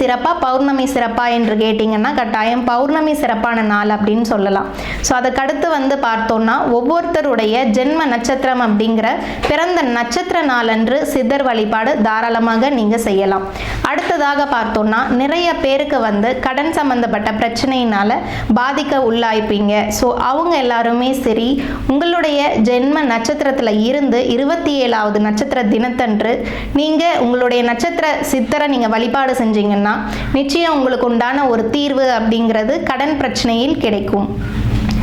சிறப்பா பௌர்ணமி சிறப்பா என்று கேட்டிங்கன்னா கட்டாயம் பௌர்ணமி சிறப்பான நாள் அப்படின்னு சொல்லலாம். ஸோ அதுக்கடுத்து வந்து பார்த்தோம்னா ஒவ்வொருத்தருடைய ஜென்ம நட்சத்திரம் அப்படிங்கிற பிறந்த நட்சத்திர நாளன்று சித்தர் வழிபாடு தாராளமாக நீங்கள் செய்யலாம். அடுத்ததாக பார்த்தோம்னா நிறைய பேருக்கு வந்து கடன் சம்பந்தப்பட்ட பிரச்சனையினால பாதிக்க உள்ளாய்ப்பீங்க. ஸோ அவங்க எல்லாருமே சரி உங்களுடைய ஜென்ம நட்சத்திரத்தில் இருந்து இருபத்தி ஏழாவது நட்சத்திர தினத்தன்று நீங்கள் உங்களுடைய நட்சத்திர சித்தரை நீங்கள் வழிபாடு செஞ்சீங்க செஞ்சீங்கன்னா நிச்சயம் உங்களுக்கு உண்டான ஒரு தீர்வு அப்படிங்கிறது கடன் பிரச்சனையில் கிடைக்கும்.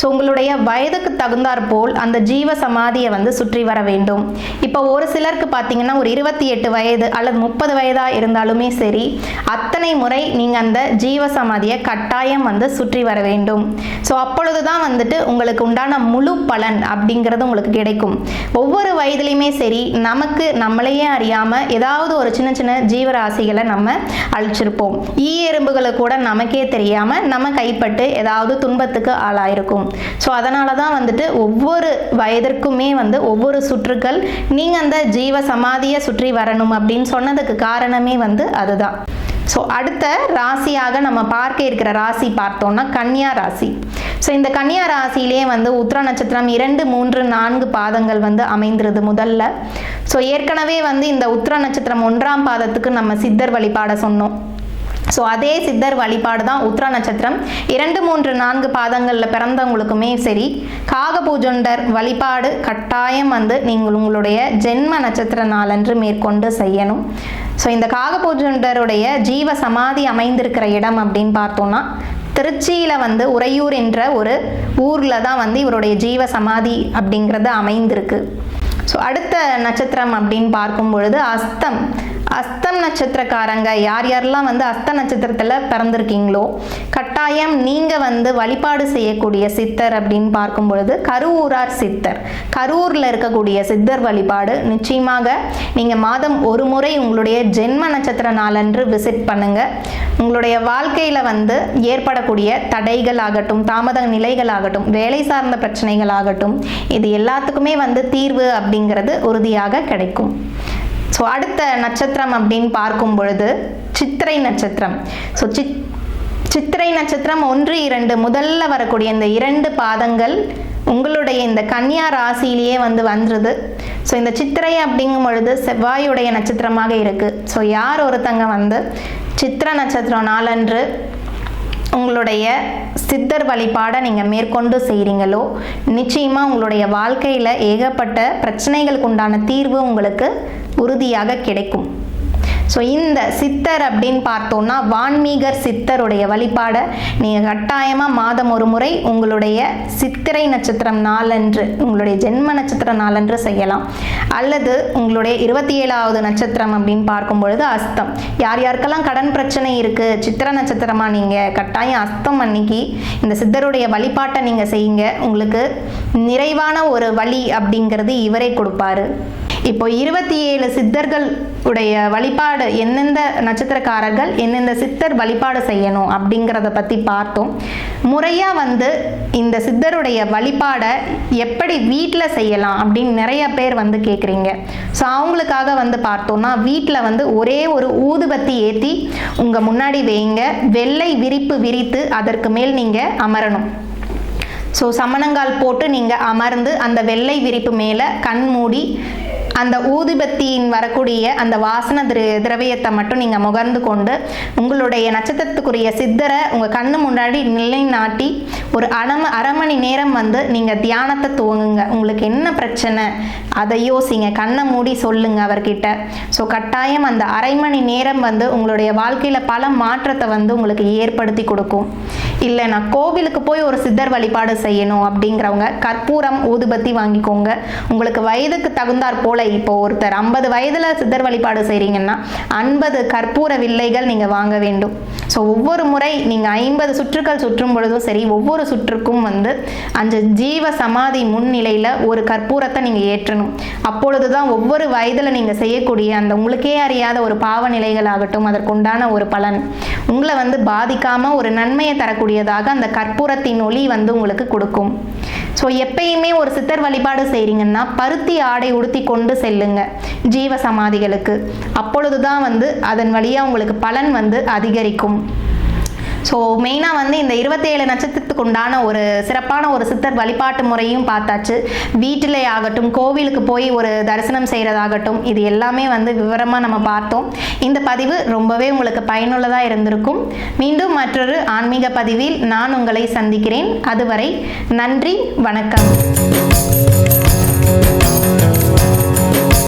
ஸோ உங்களுடைய வயதுக்கு தகுந்தாற் போல் அந்த ஜீவ சமாதியை வந்து சுற்றி வர வேண்டும். இப்போ ஒரு சிலருக்கு பார்த்தீங்கன்னா ஒரு இருபத்தி எட்டு வயது அல்லது முப்பது வயதாக இருந்தாலுமே சரி அத்தனை முறை நீங்கள் அந்த ஜீவ சமாதியை கட்டாயம் வந்து சுற்றி வர வேண்டும். ஸோ அப்பொழுது தான் வந்துட்டு உங்களுக்கு உண்டான முழு பலன் அப்படிங்கிறது உங்களுக்கு கிடைக்கும். ஒவ்வொரு வயதுலையுமே சரி நமக்கு நம்மளையே அறியாமல் ஏதாவது ஒரு சின்ன சின்ன ஜீவராசிகளை நம்ம அழிச்சிருப்போம். ஈ எறும்புகளை கூட நமக்கே தெரியாமல் நம்ம கைப்பட்டு ஏதாவது துன்பத்துக்கு ஆளாயிருக்கும். ஸோ அதனால தான் வந்துட்டு ஒவ்வொரு வயதிற்குமே வந்து ஒவ்வொரு சுற்றுக்கள் நீங்கள் அந்த ஜீவ சமாதியை சுற்றி வரணும் அப்படின்னு சொன்னதுக்கு காரணமே வந்து அதுதான். ஸோ அடுத்த ராசியாக நம்ம பார்க்க இருக்கிற ராசி பார்த்தோம்னா கன்னியா ராசி. ஸோ இந்த கன்னியா ராசியிலே வந்து உத்திர நட்சத்திரம் இரண்டு மூன்று நான்கு பாதங்கள் வந்து அமைந்திருது முதல்ல. ஸோ ஏற்கனவே வந்து இந்த உத்திர நட்சத்திரம் ஒன்றாம் பாதத்துக்கு நம்ம சித்தர் வழிபாட சொன்னோம். ஸோ அதே சித்தர் வழிபாடு தான் உத்ரா நட்சத்திரம். இரண்டு மூன்று நான்கு பாதங்களில் பிறந்தவங்களுக்குமே சரி காகபூஜண்டர் வழிபாடு கட்டாயம் வந்து நீங்கள் உங்களுடைய ஜென்ம நட்சத்திர நாளன்று மேற்கொண்டு செய்யணும். ஸோ இந்த காகபூஜண்டருடைய ஜீவ சமாதி அமைந்திருக்கிற இடம் அப்படின்னு பார்த்தோம்னா திருச்சியில் வந்து உறையூர் என்ற ஒரு ஊரில் தான் வந்து இவருடைய ஜீவ சமாதி அப்படிங்கிறது அமைந்திருக்கு. ஸோ அடுத்த நட்சத்திரம் அப்படின்னு பார்க்கும் பொழுது அஸ்தம். அஸ்தம் நட்சத்திரக்காரங்க யார் யாரெல்லாம் வந்து அஸ்த நட்சத்திரத்தில் பிறந்திருக்கீங்களோ கட்டாயம் நீங்கள் வந்து வழிபாடு செய்யக்கூடிய சித்தர் அப்படின்னு பார்க்கும் பொழுது கருவூரார் சித்தர். கரூரில் இருக்கக்கூடிய சித்தர் வழிபாடு நிச்சயமாக நீங்கள் மாதம் ஒரு முறை உங்களுடைய ஜென்ம நட்சத்திர நாளன்று விசிட் பண்ணுங்க. உங்களுடைய வாழ்க்கையில் வந்து ஏற்படக்கூடிய தடைகள் ஆகட்டும் தாமத நிலைகள் ஆகட்டும் வேலை சார்ந்த பிரச்சனைகள் ஆகட்டும் இது எல்லாத்துக்குமே வந்து தீர்வு அப்படிங்கிறது உறுதியாக கிடைக்கும். ஸோ அடுத்த நட்சத்திரம் அப்படின்னு பார்க்கும் பொழுது சித்திரை நட்சத்திரம். ஸோ சித் சித்திரை நட்சத்திரம் ஒன்று இரண்டு முதல்ல வரக்கூடிய இந்த இரண்டு பாதங்கள் உங்களுடைய இந்த கன்னியா ராசியிலேயே வந்து வந்துடுது ஸோ இந்த சித்திரை அப்படிங்கும் பொழுது செவ்வாயுடைய நட்சத்திரமாக இருக்குது ஸோ யார் ஒருத்தங்க வந்து சித்திர நட்சத்திரம் நாளன்று உங்களுடைய சித்தர் வழிபாடை நீங்கள் மேற்கொண்டு செய்கிறீங்களோ நிச்சயமாக உங்களுடைய வாழ்க்கையில் ஏகப்பட்ட பிரச்சனைகளுக்கு உண்டான தீர்வு உங்களுக்கு உறுதியாக கிடைக்கும். ஸோ இந்த சித்தர் அப்படின்னு பார்த்தோம்னா வான்மீகர் சித்தருடைய வழிபாடை நீங்கள் கட்டாயமாக மாதம் ஒரு முறை உங்களுடைய சித்திரை நட்சத்திரம் நாளன்று உங்களுடைய ஜென்ம நட்சத்திர நாளன்று செய்யலாம். அல்லது உங்களுடைய இருபத்தி ஏழாவது நட்சத்திரம் அப்படின்னு பார்க்கும் பொழுது அஸ்தம். யார் யாருக்கெல்லாம் கடன் பிரச்சனை இருக்குது சித்திர நட்சத்திரமாக நீங்கள் கட்டாயம் அஸ்தம் அன்னைக்கு இந்த சித்தருடைய வழிபாட்டை நீங்கள் செய்யுங்க. உங்களுக்கு நிறைவான ஒரு வழி அப்படிங்கிறது இவரே கொடுப்பாரு. இப்போ இருபத்தி ஏழு சித்தர்கள் உடைய வழிபாடு எந்தெந்த நட்சத்திரக்காரர்கள் எந்தெந்த சித்தர் வழிபாடு செய்யணும் அப்படிங்கிறத பற்றி பார்த்தோம். முறையாக வந்து இந்த சித்தருடைய வழிபாடை எப்படி வீட்டில் செய்யலாம் அப்படின்னு நிறைய பேர் வந்து கேட்குறீங்க ஸோ அவங்களுக்காக வந்து பார்த்தோம்னா வீட்டில் வந்து ஒரே ஒரு ஊதுபத்தி ஏற்றி உங்கள் முன்னாடி வைங்க. வெள்ளை விரிப்பு விரித்து அதற்கு மேல் நீங்கள் அமரணும். ஸோ சமணங்கால் போட்டு நீங்கள் அமர்ந்து அந்த வெள்ளை விரிப்பு மேலே கண் மூடி அந்த ஊதுபத்தியின் வரக்கூடிய அந்த வாசன திர திரவியத்தை மட்டும் நீங்கள் முகர்ந்து கொண்டு உங்களுடைய நட்சத்திரத்துக்குரிய சித்தரை உங்கள் கண்ணு முன்னாடி நிலைநாட்டி ஒரு அரை அரை மணி நேரம் வந்து நீங்கள் தியானத்தை துவங்குங்க. உங்களுக்கு என்ன பிரச்சனை? அதை யோசிங்க. கண்ணை மூடி சொல்லுங்க அவர்கிட்ட. ஸோ கட்டாயம் அந்த அரை மணி நேரம் வந்து உங்களுடைய வாழ்க்கையில் பல மாற்றத்தை வந்து உங்களுக்கு ஏற்படுத்தி கொடுக்கும். இல்லை நான் கோவிலுக்கு போய் ஒரு சித்தர் வழிபாடு செய்யணும் அப்படிங்கிறவங்க கற்பூரம் ஊதுபத்தி வாங்கிக்கோங்க. உங்களுக்கு வயதுக்கு தகுந்தாற் போல வில்லை இப்போ ஒருத்தர் ஐம்பது வயதில் சித்தர் வழிபாடு செய்கிறீங்கன்னா ஐம்பது கற்பூர வில்லைகள் நீங்கள் வாங்க வேண்டும். ஸோ ஒவ்வொரு முறை நீங்கள் ஐம்பது சுற்றுக்கள் சுற்றும் பொழுதும் சரி ஒவ்வொரு சுற்றுக்கும் வந்து அந்த ஜீவ சமாதி முன்னிலையில் ஒரு கற்பூரத்தை நீங்கள் ஏற்றணும். அப்பொழுது தான் ஒவ்வொரு வயதில் நீங்கள் செய்யக்கூடிய அந்த உங்களுக்கே அறியாத ஒரு பாவ நிலைகளாகட்டும் அதற்குண்டான ஒரு பலன் உங்களை வந்து பாதிக்காமல் ஒரு நன்மையை தரக்கூடியதாக அந்த கற்பூரத்தின் ஒளி வந்து உங்களுக்கு கொடுக்கும். ஸோ எப்பயுமே ஒரு சித்தர் வழிபாடு செய்கிறீங்கன்னா பருத்தி ஆடை உடுத்தி கொண்டு கொண்டு செல்லுங்க. ஜீவ சமாதிகளுக்கு அப்பொழுது தான் வந்து அதன் வழியாக உங்களுக்கு பலன் வந்து அதிகரிக்கும். ஸோ மெயினாக வந்து இந்த இருபத்தேழு நட்சத்திரத்துக்கு உண்டான ஒரு சிறப்பான ஒரு சித்தர் வழிபாட்டு முறையும் பார்த்தாச்சு. வீட்டிலே ஆகட்டும் கோவிலுக்கு போய் ஒரு தரிசனம் செய்கிறதாகட்டும் இது எல்லாமே வந்து விவரமாக நம்ம பார்த்தோம். இந்த பதிவு ரொம்பவே உங்களுக்கு பயனுள்ளதாக இருந்திருக்கும். மீண்டும் மற்றொரு ஆன்மீக பதிவில் நான் உங்களை சந்திக்கிறேன். அதுவரை நன்றி வணக்கம்.